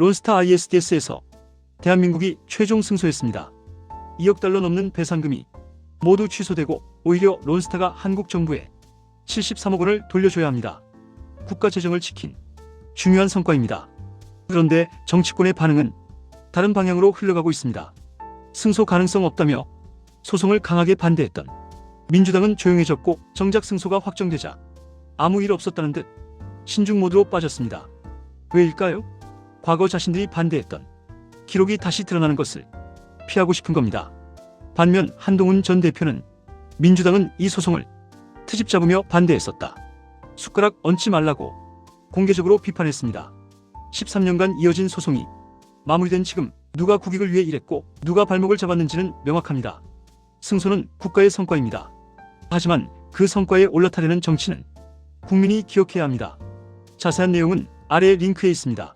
론스타 ISDS에서 대한민국이 최종 승소했습니다. 2억 달러 넘는 배상금이 모두 취소되고 오히려 론스타가 한국 정부에 73억 원을 돌려줘야 합니다. 국가 재정을 지킨 중요한 성과입니다. 그런데 정치권의 반응은 다른 방향으로 흘러가고 있습니다. 승소 가능성 없다며 소송을 강하게 반대했던 민주당은 조용해졌고 정작 승소가 확정되자 아무 일 없었다는 듯 신중 모드로 빠졌습니다. 왜일까요? 과거 자신들이 반대했던 기록이 다시 드러나는 것을 피하고 싶은 겁니다. 반면 한동훈 전 대표는 민주당은 이 소송을 트집 잡으며 반대했었다. 숟가락 얹지 말라고 공개적으로 비판했습니다. 13년간 이어진 소송이 마무리된 지금 누가 국익을 위해 일했고 누가 발목을 잡았는지는 명확합니다. 승소는 국가의 성과입니다. 하지만 그 성과에 올라타려는 정치는 국민이 기억해야 합니다. 자세한 내용은 아래 링크에 있습니다.